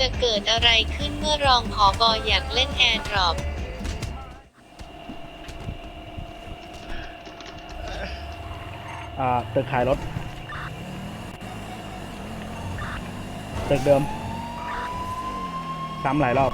จะเกิดอะไรขึ้นเมื่อรองผอบออยากเล่นแอร์ดรอปอ่าตึกขายรถ ตึกเดิม ซ้ำหลายรอบ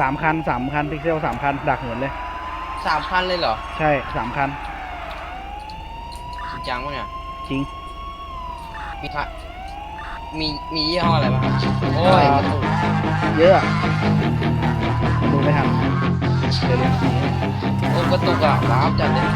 สามคันสามคันพิกเซลสามคัน ดักเหินเลย สามพันเลยเหรอใช่สามคัน จริงจังวะเนี่ย จริง มีพระมีมียี่ห้ออะไรบ้างครับโอ้ยอ่ากระตุกเยอะอะดูไม่ทันเดี๋ยวเรียนโอ้กระตุกอะว้าวจัดเลย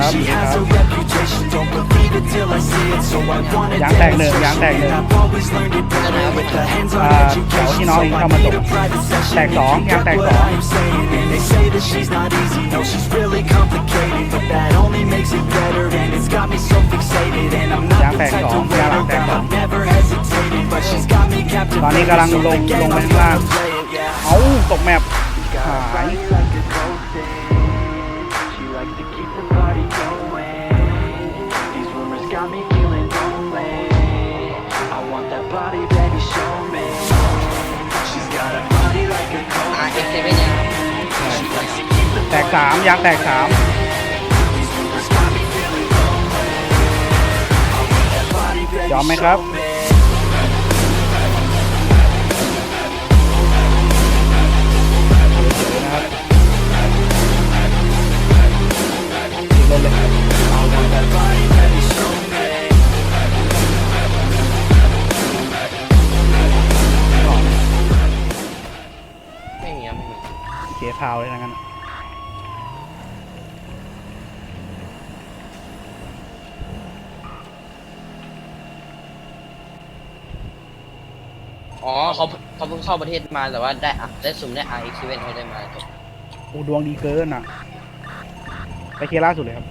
she has a reputation Don't believe it till I see it, so I want a ยางแตกหนึ่งยางแตกหนึ่ง I've always learned it better with the hands-on อ่าแถว education ที่น้อง So เอง I เข้ามา need ต a ก private session แตกสอง and ยาง get แตก what สอง I am saying And they say that she's not easy, no, she's really complicated But that only makes it better and it's got me so fixated And I'm not ยาง the แตก type สอ to ง wait ยางหลังแตก around, สอง I've never hesitated But she's got me ตอนนี้ captivated กำลัง So ลง the ล game, งไป I'm ข้างล่าง gonna play it, yeah เอ้าตกแมปหาย สามยางแตกสาม These rumors got me feeling lonely. I want that body, baby, ยอมไหมครับ show me. นะครับลงเลย I want that body, baby, show me. ไม่มีครับไม่มีเขียพาวเลยนะงั้น อ๋อเขาเขาเพิ่งเข้าประเทศมาแต่ว่าได้อะได้สุ่มได้อาร์เอ็กเซเว่นเขาได้มาจบโอ้ดวงดีเกินอะ ไปเคลียร์ล่าสุดเลยครับ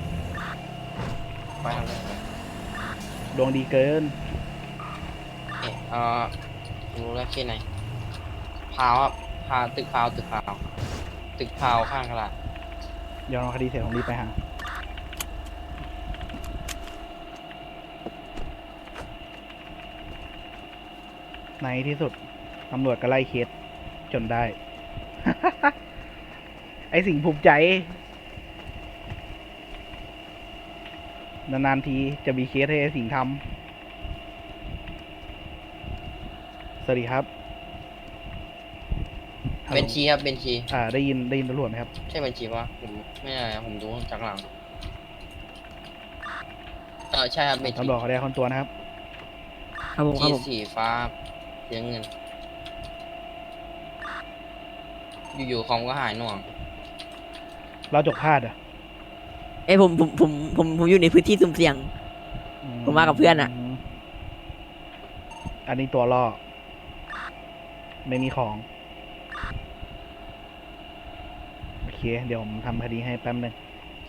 ไปทางนั้นดวงดีเกิน เอ๊ะเอ่อรู้แล้วเคสไหนพาวครับพาวตึกพาวตึกพาวตึกพาวข้างตลาดเดี๋ยวเราคดีเสร็จผมรีบไปหา ในที่สุดตำรวจก็ไล่เคสจนได้ ไอสิ่งภูมิใจ นานๆทีจะมีเคสให้ไอสิ่งทำสวัสดีครับฮัลโหลเบนชีครับเบนชี อ่า ได้ยินได้ยินตำรวจไหมครับ ใช่เบนชีปะผมไม่ใช่ผมดูจากหลังเออใช่ครับเบนชีตำรวจเขาได้คนตัวนะครับ ครับผมครับชีผมสีฟ้า สีน้ำเงิน อยู่ๆคอมก็หายหน่วง เราจกพลาดอะเอ้ยผมผมผมผมผมอยู่ในพื้นที่สุ่มเสี่ยงอืผมมากับเพื่อนอะ มอันนี้ตัวล่อ ไม่มีของ โอเค เดี๋ยวผมทำคดีให้แป๊บหนึง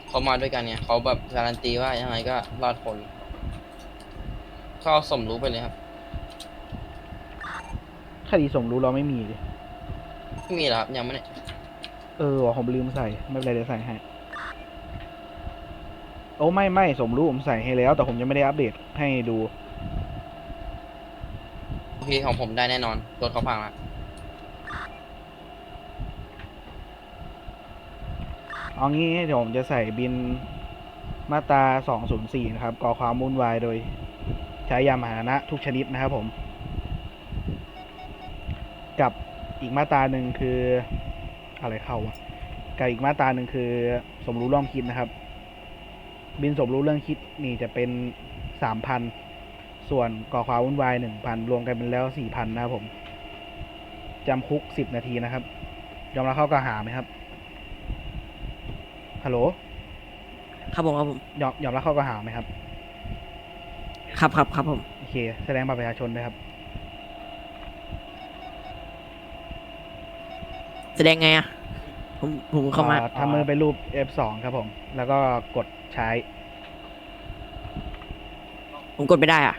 เขามาด้วยกันเนี่ย เขาแบบการันตีว่ายังไงก็รอดคนเขาเอาสมรู้ไปเลยครับ คดีสมรู้เราไม่มีเลยไม่มีหรอครับยังไม่ได้เออว่ะผมลืมใส่ ไม่เป็นไรเดี๋ยวใส่ให้ โอ้ไม่ไม่สมรู้ผมใส่ให้แล้ว แต่ผมยังไม่ได้อัปเดตให้ดูพีของผมได้แน่นอนรถเขาพังละเอางี้เดี๋ยวผมจะใส่บินมาตรา204 นะครับก่อความวุ่นวายโดย ใช้ยานพาหนะทุกชนิดนะครับผม กับอีกมาตราหนึ่งคืออะไรเข้าวะกับอีกมาตราหนึ่งคือ สมรู้ร่วมคิดนะครับ บินสมรู้เรื่องคิดนี่จะเป็น3,000ส่วนก่อความวุ่นวาย1,000รวมกันเป็นแล้ว4,000นะครับผมจำคุก10นาทีนะครับ ยอมรับเข้ากล่าวหาไหมครับฮัลโหลครับผมครับผมยอมยอมรับข้อกล่าวหาไหมครับ ครับครับครับผมโอเค แสดงบัตรประชาชนด้วยครับ แสดงไงอะ ผมผมเข้ามา อ่ทำมือเป็นรูป F2 ครับผม แล้วก็กดใช้ ผมกดไม่ได้อะ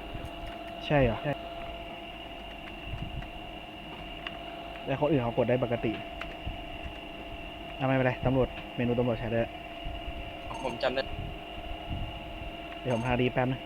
ใช่เหรอแต่คนอื่นเขากดได้ปกติเอาไม่เป็นไรตำรวจเมนูตำรวจใช้ได้ผมจำได้เดี๋ยวผมพาดีแป๊บนึง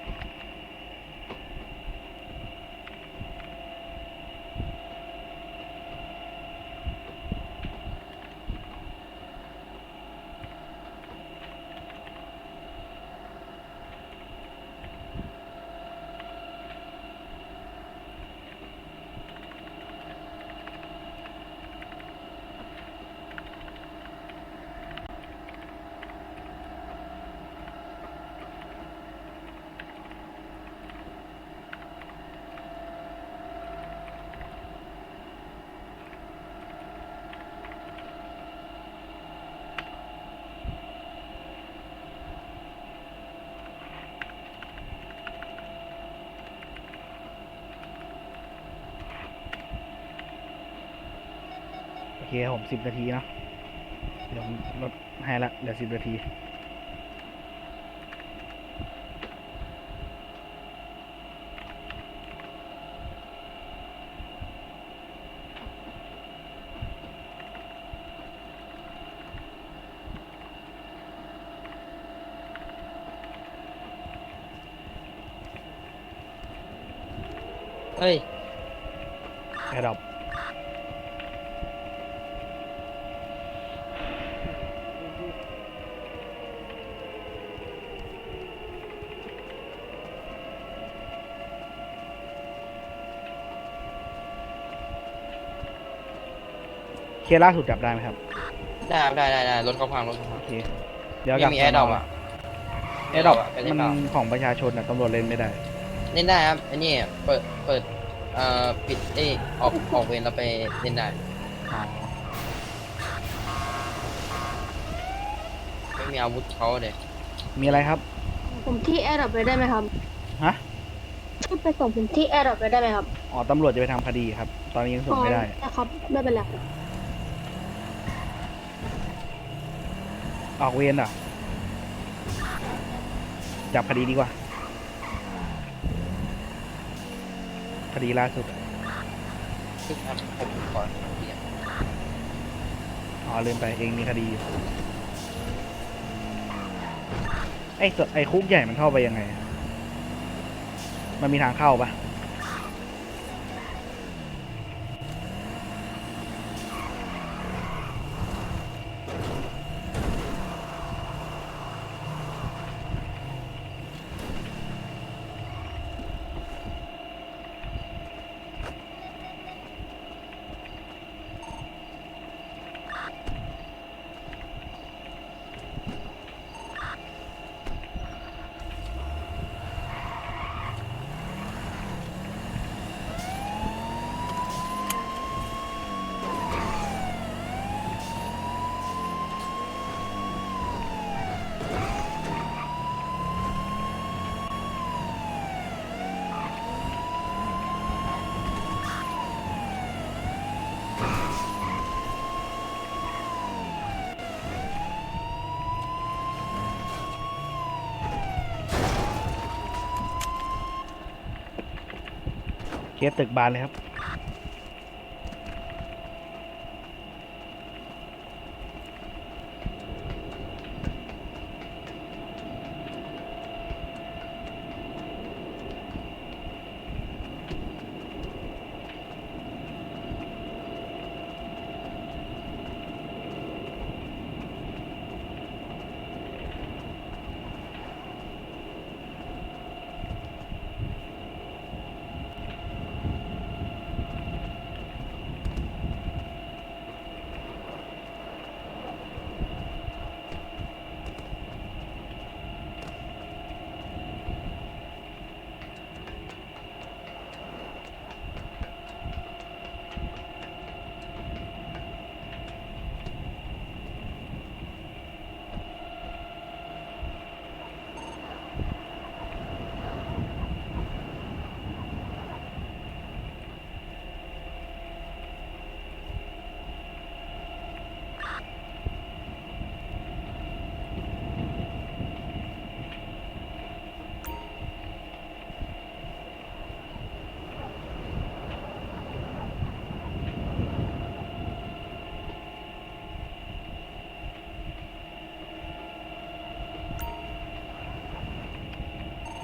เคครับผมสิบนาทีเนาะเดี๋ยวผมลดให้ละเหลือสิบนาทีเฮ้ยแอร์ดรอป เคสล่าสุดจับได้ไหมครับ ได้ครับได้ได้ได้รถเขาพังรถเขาพังโอเค เดี๋ยวยังมีแอร์ดรอปอะแอร์ดรอปไปเล่นมันเปล่าของประชาชนนะตำรวจเล่นไม่ได้ เล่นได้ครับอันนี้เปิดเปิดเอ่อปิดเอยออกออกเวรแล้วไปเล่นได้ไม่มีอาวุธเขาเด็มีอะไรครับ ผมที่แอร์ดับเลยได้ไหมครับฮะช่วยไปส่งผมที่แอร์ดับเลยได้ไหมครับ อ๋อตำรวจจะไปทำคดีครับ ตอนนี้ยังส่งไม่ได้อ๋อนะครับไม่เป็นไรครับ ออกเวรเหรอะจับคดีดีกว่า คดีล่าสุดอะซึ่งครับผมก่อนเรียนอ๋อลืมไปเองมีคดีอยู่ไอ้สไอ้คุกใหญ่มันเข้าไปยังไงอะมันมีทางเข้าปะ เคสตึกบานเลยครับ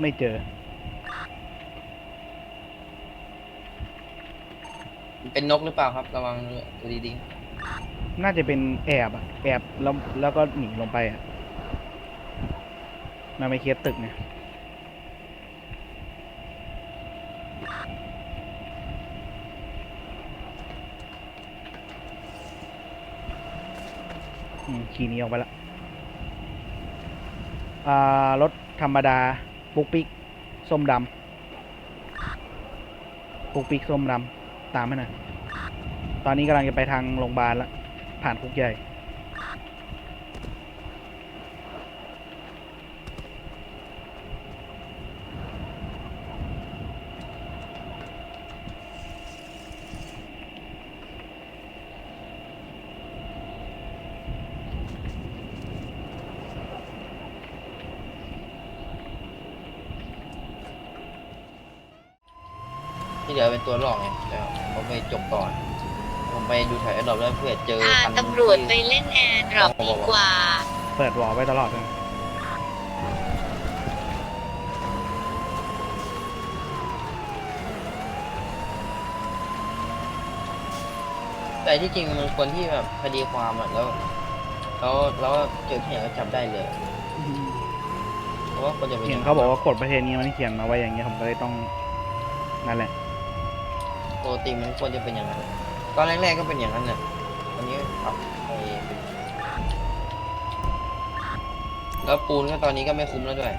ไม่เจอ เป็นนกหรือเปล่าครับ ระวังดูดีน่าจะเป็นแอบอะแอบแล้วแล้วก็หนีลงไปอะมันไม่เคสตึกเนี่ยอืมขี่หนี้ออกไปละอ่ารถธรรมดา ปุกปิกส้มดำปุกปิกส้มดำตามให้หน่อยตอนนี้กำลังจะไปทางโรงพยาบาลแล้วผ่านคุกใหญ่ ๆ ที่เหลือเป็น ตัวหลอกไงแต่ผมไปจบก่อน ผมไปดูแถวแอดดอปแล้วเพื่อเจอพาคันตำรวจไปที่เล่นแอร์ดรอปดีกว่า เปิดวอลไว้ตลอดเลยแต่ที่จริงมันคนที่แบบคดีความอะแล้วแล้วแล้วเจอที่ไหนก็จับได้เลย เพราะว่าคนจะเป็นเห็นเขาบอกว่ากฎประเทศนี้มันเขียนมาไว้อย่างเงี้ยผมก็เลยต้องนั่นแหละ ปกติมันควรจะเป็นอย่างนั้น ตอนแรกๆก็เป็นอย่างนั้นน่ะตอนนี้ปรับไปเป็นแล้วปูนก็ตอนนี้ก็ไม่คุ้มแล้วด้วย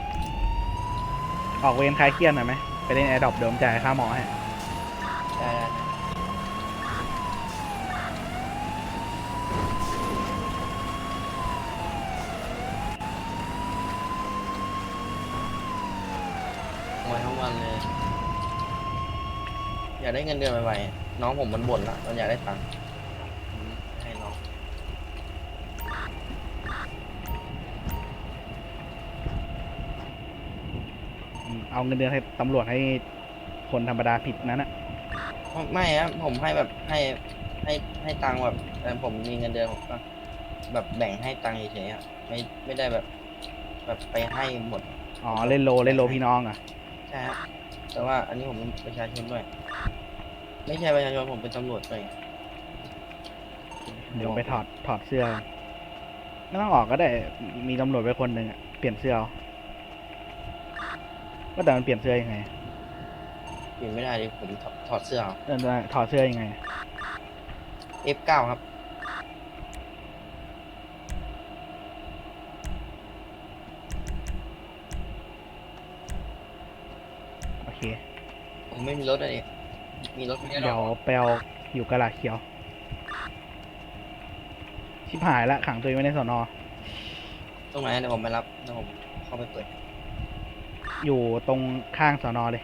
ออกเวรคลายเครียดหน่อยไหมไปเล่นแอร์ดรอปเดิมจ่ายค่าหมอให้ได้ได้ได้วันทั้งวันเลย อยากได้เงินเดือนไวๆน้องผมมันบ่นละมันอยากได้ตังค์ผมให้น้องอืมเอาเงินเดือนให้ตำรวจให้คนธรรมดาผิดนั้นอะไม่ครับผมให้แบบให้ให้ให้ตังค์แบบเอ่อผมมีเงินเดือนผมก็แบบแบ่งให้ตังค์เฉยๆอะไม่ไม่ได้แบบ แบบไปให้หมด อ๋อเล่นโลเล่นโลพี่น้องอะใช่ครับ แต่ว่าอันนี้ผมเป็นประชาชนด้วย ไม่ใช่ประชาชนผมเป็นตำรวจด้วยเดี๋ยวไปถอดถอดเสื้อไม่ต้องออกก็ได้ มีตำรวจไปคนหนึ่งอะเปลี่ยนเสื้อเอาว่าแต่มันเปลี่ยนเสื้อยังไง เปลี่ยนไม่ได้ดิผมถอดถอดเสื้อเอาเออถอดเสื้อยังไง F9 ครับ โอเค ผมไม่มีรถอะไรมีรถไม่ได้หรเดี๋ยวอกไปเอาอยู่กระดาษเขียว ชิบหายละขังตัวเองไว้ในสอนอ ตรงไหนเดี๋ยวผมไปรับเดี๋ยวผมเข้าไปเปิด อยู่ตรงข้างสอนอเลย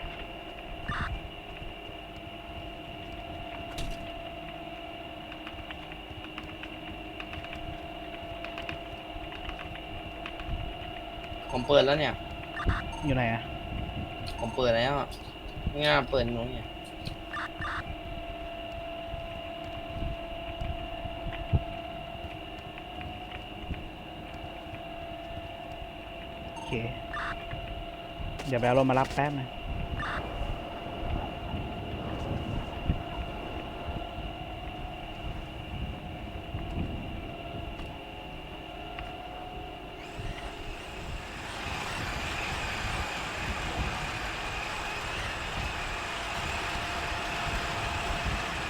ผมเปิดแล้วเนี่ย อยู่ไหนอะ ผมเปิดแล้วอะง่าเปิดตรงนี้นเนี่ยโอเค เดี๋ยวไปเอารถมารับแป๊บนึง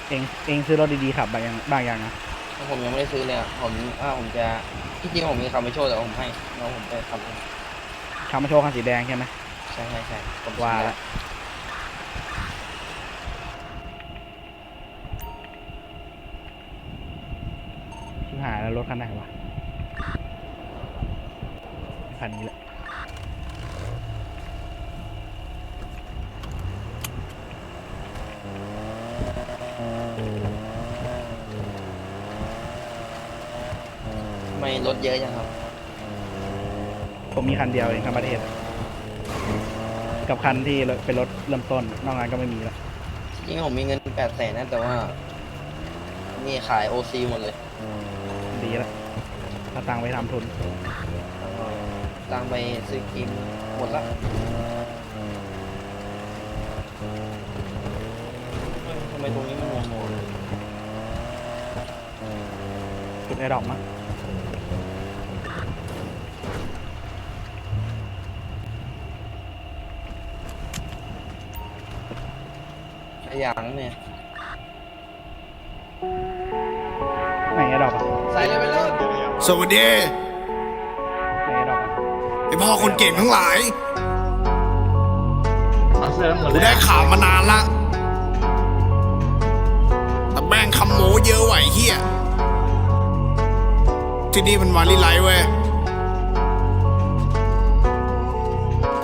เองเองซื้อรถดีๆขับ บางอย่างบางอย่างนะแล้วผมยังไม่ได้ซื้อเลยอะผมว่าผมจะที่จริงผมมีคำไปโชว์แต่ว่าผมให้น้องผมไปทำเองคำมาโชว์คันสีแดงใช่ไหมใช่ใช่ใช่ผมว่าซื้อละชิบหายแล้วรถคันไหนวะคันนี้แหละ รถเยอะจังครับ ผมมีคันเดียวเองทั้งประเทศอะกับคันที่เป็นรถเริ่มต้น นอกนั้นก็ไม่มีแล้วจริงๆผมมีเงินแปดแสนนะแต่ว่า นี่ขายโอซีหมดเลยดีแล้วถ้าตังค์ไปทำทุน ตังค์ไปซื้อกินหมดละเฮ้ยทำไมตรงนี้มันงง จุดแอร์ดรอปมั้งขยันเนี่ย ไหนแอร์ดรอปอะใส่เลยไปเลยสวัสดีไหนแอร์ดรอปอะไอพ่อคนเก่งทั้งหลายเอาเสื้อหมดกูเลยได้ข่าวมานานละแต่แม่งคำโมเยอะไหวะไอ้เฮีย ที่นี่มันวาลีไลท์เว้ย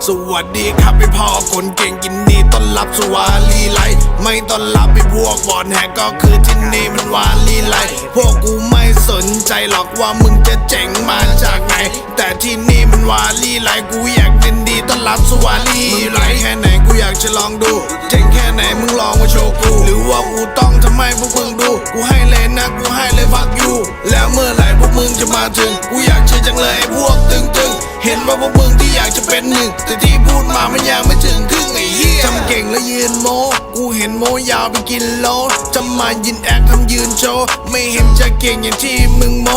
สวัสดีครับพี่พ่อคนเก่งกินดีต้อนรับสวาลีไลท์ไม่ต้อนรับไอพวกบอนแหกก็คือที่นี่มันวาลีไลท์พวกกูไม่สนใจหรอกว่ามึงจะเจ๋งมาจากไหน แต่ที่นี่มันวาลีไลท์กูอยากดิน ต้อนรับสวาลีไลท์แค่ไหนกูอยากจะลองดู เจ๋งแค่ไหนมึงลองมาโชว์กู หรือว่ากูต้องทำให้พวกมึงดู กูให้เลยนะกูให้เลยฟักยูแล้วเมื่อไหร่พวกมึงจะมาถึง กูอยากเชื่อจังเลยไอ้พวกตึงๆ เห็นว่าพวกมึงที่อยากจะเป็นหนึ่ง แต่ที่พูดมามันยังไม่ถึงครึ่งไอ้เหี้ยทำเก่งแล้วยืนโมกูเห็นโมยาวไปกินโลจะมายินแอคทำยืนโชว์ไม่เห็นจะเก่งอย่างที่มึงโม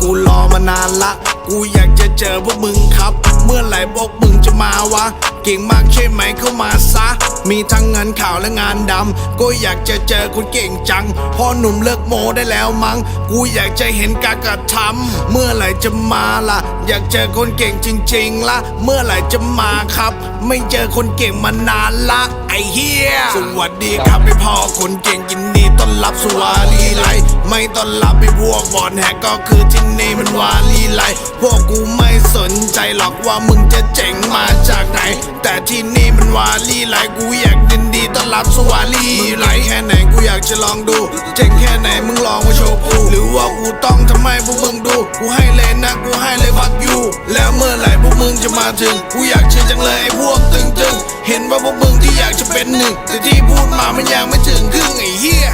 กูรอมานานละ กูอยากจะเจอพวกมึงครับ เมื่อไหร่พวกมึงจะมาวะ เก่งมากใช่ไหมเข้ามาซะ มีทั้งงานข่าวและงานดำก็อยากจะเจอคนเก่งจังพ่อหนุ่มเลิกโมได้แล้วมั้ง กูอยากจะเห็นการกระทำเมื่อไหร่จะมาล่ะ อยากเจอคนเก่งจริงๆละเมื่อไหร่จะมาครับ ไม่เจอคนเก่งมานานละไอ้เฮียสวัสดีครับไอพ่อคนเก่งยิน ต้อนรับสุวาลีไลไม่ต้อนรับไอพวกบอลแฮกก็คือที่นี่มันวาลีไลพวกกูไม่สนใจหรอกว่ามึงจะเจ๋งมาจากไหน แต่ที่นี่มันวาลีไลกูอยากยินดีต้อนรับสุวาลีไลแค่ไหนกูอยากจะลองดู เจ๋งแค่ไหนมึงลองมาโชว์กูหรือว่ากูต้องทำให้พวกมึงดู กูให้เลยนะกูให้เลยฟักยูแล้วเมื่อไหร่พวกมึงจะมาถึง กูอยากเชื่อจังเลยไอ้พวกตึงๆ เห็นว่าพวกมึงที่อยากจะเป็นหนึ่ง แต่ที่พูดมามันยังไม่ถึงครึ่งไอ้เหี้ย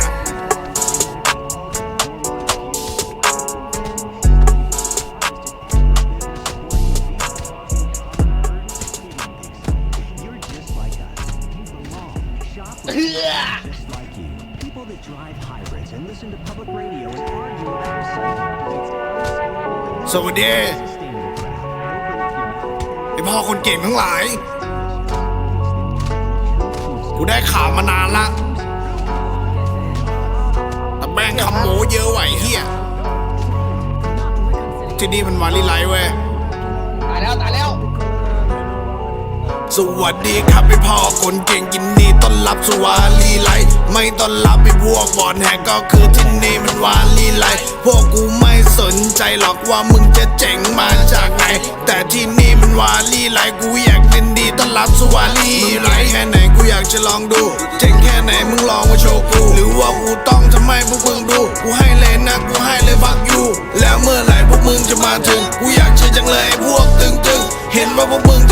สวัสดีไอพ่อคนเก่งทั้งหลาย กูได้ข่าวมานานละ แต่แม่งคำโมเยอะไหวเฮียที่นี่มันวาลีไลท์เว้ย ตายแล้ว ตายแล้ว สวัสดีครับไอพ่อคนเก่งยินดีต้อนรับสวาลีไลท์ไม่ต้อนรับไอพวกบอลแฮกก็คือที่นี่มันวาลีไลท์พวกกูไม่สนใจหรอกว่ามึงจะเจ๋งมาจากไหน แต่ที่นี่มันวาลีไลท์กูอยากยินดีต้อนรับสวาลีไลท์แค่ไหนกูอยากจะลองดูเจ๋งแค่ไหนมึงลองมาโชว์กูหรือว่ากูต้องทำให้พวกมึงดูกูให้เลยนะกูให้เลยฟักยูแล้วเมื่อไหร่พวกมึงจะมาถึงกูอยากเชื่อจังเลยพวกตึงๆเห็นว่าพวกมึง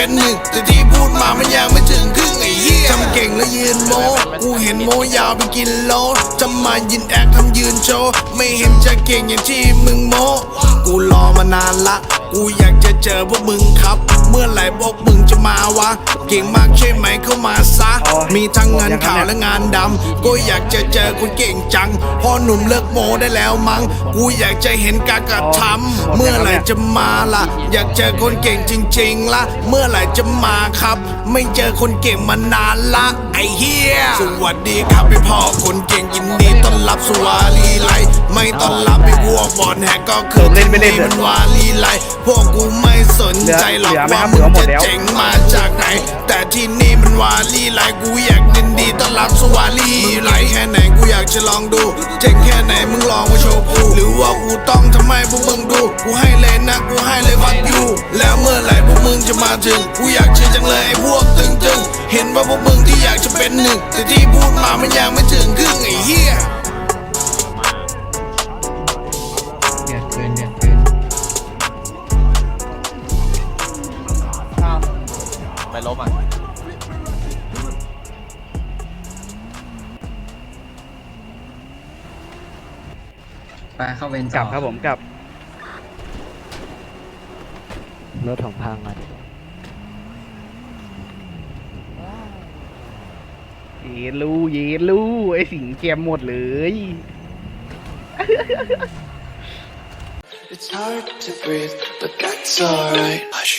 เป็นหนึ่งแต่ที่พูดมามันยังไม่ถึงครึ่งไอ้เหี้ยทำเก่งแล้วยืนโมกูเห็นโมยาวไปกินโลจะมายินแอคทำยืนโชว์ไม่เห็นจะเก่งอย่างที่มึงโมกูรอมานานละกูอยากจะเจอพวกมึงครับ เมื่อไหร่พวกมึงจะมาวะ เก่งมากใช่ไหมเข้ามาซะ มีทั้งงานข่าวและงานดำก็อยากจะเจอคนเก่งจังพ่อหนุ่มเลิกโมได้แล้วมั้ง กูอยากจะเห็นการกระทำเมื่อไหร่จะมาล่ะ อยากเจอคนเก่งจริง ๆละเมื่อไหร่จะมาครับ ไม่เจอคนเก่งมานานละไอ้เฮีย สวัสดีครับพี่พ่อคนเก่งยินดีต้อนรับสู่วาลีไลท์ไม่ต้อนรับไอ้พวกบอลแฮกก็คือที่นี่มันวาลีไลท์พวกกูไม่สนใจหรอกว่ามึงจะเจ๋งมาจากไหน แต่ที่นี่มันวาลีไลท์กูอยากยินดีต้อนรับสู่วาลีไลท์แค่ไหนกูอยากจะลองดูเจ๋งแค่ไหนมึงลองมาโชว์กูหรือว่ากูต้องทำให้พวกมึงดูกูให้เลยนะกูให้เลยฟักยูแล้วเมื่อไหร่พวกมึงจะมาถึงกูอยากเชื่อจังเลยไอ้พวกตึงๆเห็นว่าพวกมึงที่อยากจะเป็นหนึ่งแต่ที่พูดมามันยังไม่ถึงครึ่งไอ้เหี้ยเดือดเกินเดือดเกินอ้าวไปล้มอะไปเข้าเวรกลับครับผมกลับรถของพังอะ เยลูเยลูไอสิงแกมหมดเลย It's hard to breathe, but that's alright. Hush.